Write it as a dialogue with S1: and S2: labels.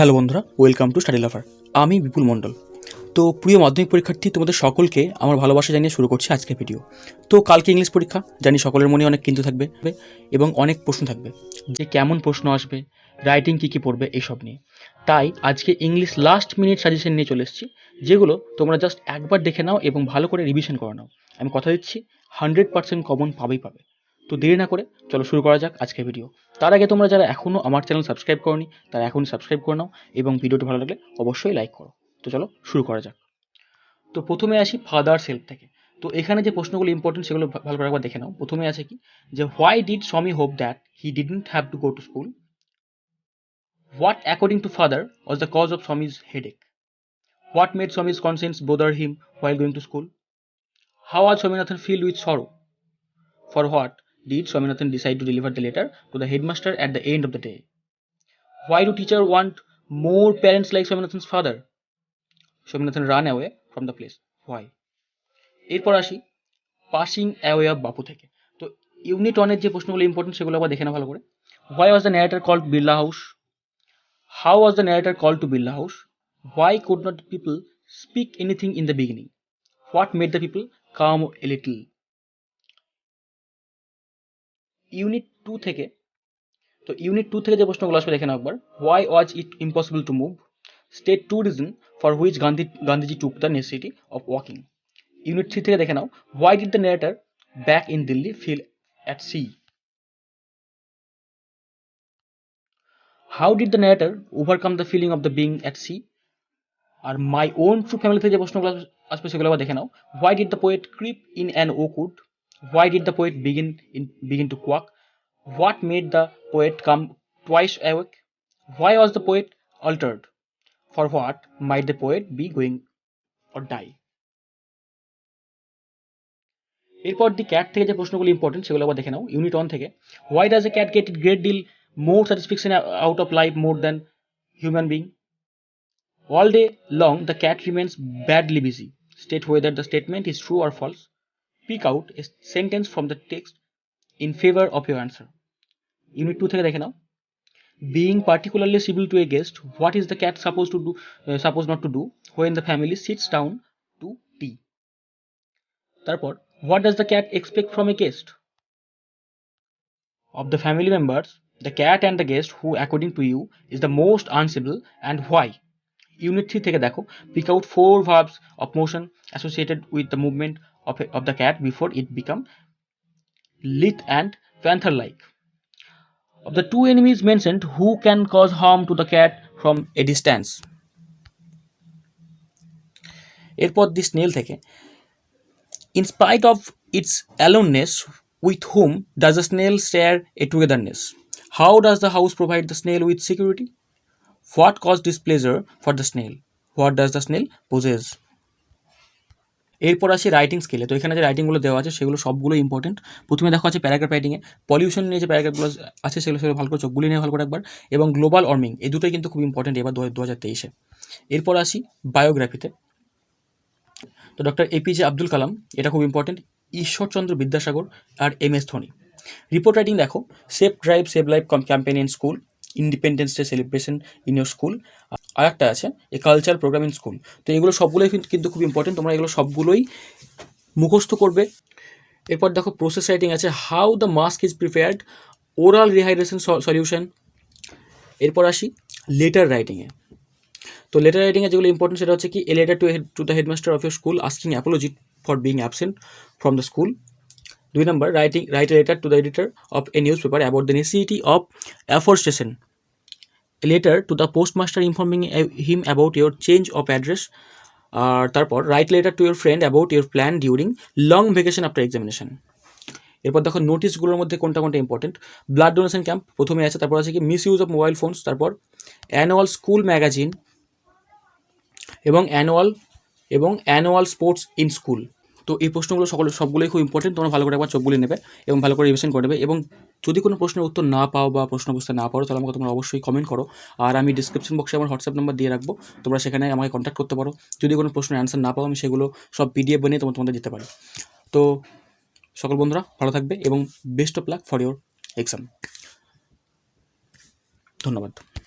S1: Hello বন্ধুরা welcome to study লাভার আমি বিপুল মণ্ডল তো প্রিয় মাধ্যমিক পরীক্ষার্থী তোমাদের সকলকে আমার ভালোবাসা জানিয়ে শুরু করছি আজকের ভিডিও তো কালকে ইংলিশ পরীক্ষা জানি সকলের মনে অনেক কিন্তু থাকবে এবং অনেক প্রশ্ন থাকবে যে কেমন প্রশ্ন আসবে রাইটিং কী কী পড়বে এইসব নিয়ে তাই আজকে ইংলিশ লাস্ট মিনিট সাজেশন নিয়ে চলে এসেছি যেগুলো তোমরা জাস্ট একবার দেখে নাও এবং ভালো করে রিভিশন করে নাও আমি কথা দিচ্ছি হান্ড্রেড পার্সেন্ট কমন পাবেই পাবে তো দেরি না করে চলো শুরু করা যাক আজকের ভিডিও তার আগে তোমরা যারা এখনও আমার চ্যানেল সাবস্ক্রাইব করনি তারা এখন সাবস্ক্রাইব করে নাও এবং ভিডিওটি ভালো লাগলে অবশ্যই লাইক করো তো চলো শুরু করা যাক তো প্রথমে আসি ফাদার সেলফ থেকে তো এখানে যে প্রশ্নগুলো ইম্পর্টেন্ট সেগুলো ভালো করে একবার দেখে নাও প্রথমে আছে কি যে why did Swami hope that he didn't have to go to school what according to father was the cause of Swami's headache what made Swami's conscience bother him while going to school how are Swaminathan fill with sorrow for what did Swaminathan decide to deliver the letter to the headmaster at the end of the day? Why do teacher want more parents like Swaminathan's father? Swaminathan ran away from the place. Why? এরপর আসি passing away of বাপু থেকে তো unit ওয়ানের যে প্রশ্নগুলো important সেগুলো আবার দেখে না ভালো করে why was the narrator called Billa house how was the narrator call to Billa house why could not people speak anything in the beginning what made the people come a little unit two থেকে তো unit two থেকে যে প্রশ্নগুলো আসবে দেখে নাও একবার why was it impossible to move state to reason for which Gandhi Gandhiji took the necessity of walking unit three থেকে দেখে নাও why did the narrator back in Delhi feel at sea how did the narrator overcome the feeling of the being at sea are my own true family থেকে যে প্রশ্নগুলো আসবে সেগুলো আবার দেখে নাও why did the poet creep in an ওকুড Why did the poet begin in, begin to quack? What made the poet come twice awake? Why was the poet altered? For what might the poet be going or die? এরপর the cat থেকে যে প্রশ্নগুলো important সেগুলো আবার দেখে নাও unit one থেকে why does a cat get it great deal more satisfaction out of life more than human being all day long the cat remains badly busy state whether the statement is true or false pick out a sentence from the text in favor of your answer unit two থেকে দেখে নাও being particularly civil to a guest what is the cat suppose to do suppose not to do when the family sits down to tea তারপর what does the cat expect from a guest of the family members, the cat and the guest who, according to you, is the most uncivil and why? Unit 3 থেকে দেখো pick out four verbs of motion associated with the movement of the cat before it become Lith and Panther like. Of the two enemies mentioned, who can cause harm to the cat from a distance? এরপর this snail থেকে, in spite of its aloneness, with whom does the snail share a togetherness? How does the house provide the snail with security? What caused displeasure for the snail? What does the snail possess? এরপর আসি writing স্কেলে তো এখানে যে রাইটিংগুলো দেওয়া আছে সেগুলো সবগুলো ইম্পর্টেন্ট প্রথমে দেখা আছে প্যারাগ্রাফ রাইটিংয়ে পলিউশন নিয়ে যে প্যারাগ্রাফগুলো আছে সেগুলো সেগুলো ভালো করে চোখগুলি নিয়ে ভালো করে একবার এবং গ্লোবাল ওয়ার্মিং এই দুটোই কিন্তু খুব ইম্পর্টেন্ট এবার দু হাজার তেইশে এরপর আসি বায়োগ্রাফিতে তো ডক্টর এপিজে আব্দুল কালাম এটা খুব ইম্পর্টেন্ট ঈশ্বরচন্দ্র বিদ্যাসাগর আর M S Dhoni report writing দেখো safe drive save life campaign in school independence day celebration in your school আর একটা আছে a culture program in school তো এগুলো সবগুলোই কিন্তু খুব ইম্পর্টেন্ট তোমরা এগুলো সবগুলোই মুখস্থ করবে এরপর দেখো প্রসেস রাইটিং আছে how the mask is prepared oral rehydration solution এরপর আসি লেটার রাইটিংয়ে তো লেটার রাইটিংয়ে যেগুলো ইম্পর্টেন্ট সেটা হচ্ছে কি a letter to to the headmaster of your school asking apology for being absent from the school দুই number writing write letter to the editor of a newspaper about the necessity of afforestation letter to the postmaster informing him about your change of address আর তারপর write letter to your friend about your plan during long vacation after examination এরপর দেখো নোটিশগুলোর মধ্যে কোনটা কোনটা important blood donation camp প্রথমে আছে তারপর আছে কি misuse of mobile phones তারপর অ্যানুয়াল স্কুল ম্যাগাজিন এবং অ্যানুয়াল এবং অ্যানুয়াল স্পোর্টস ইন স্কুল তো এই প্রশ্নগুলো সকলে সবগুলোই খুব ইম্পর্টেন্ট তোমরা ভালো করে একবার চোখগুলি নেবে এবং ভালো করে রিভিশন করবে এবং যদি কোনো প্রশ্নের উত্তর না পাও বা প্রশ্ন বুঝতে না পারো তাহলে আমাকে তোমরা অবশ্যই কমেন্ট করো আর আমি ডিসক্রিপশন বক্সে আমার হোয়াটসঅ্যাপ নাম্বার দিয়ে রাখবো তোমরা সেখানে আমাকে কন্ট্যাক্ট করতে পারো যদি কোনো প্রশ্নের অ্যান্সার না পাও আমি সেগুলো সব পিডিএফ বানিয়ে তোমার তোমাদের দিতে পারি তো সকল বন্ধুরা ভালো থাকবে এবং best of luck for your exam ধন্যবাদ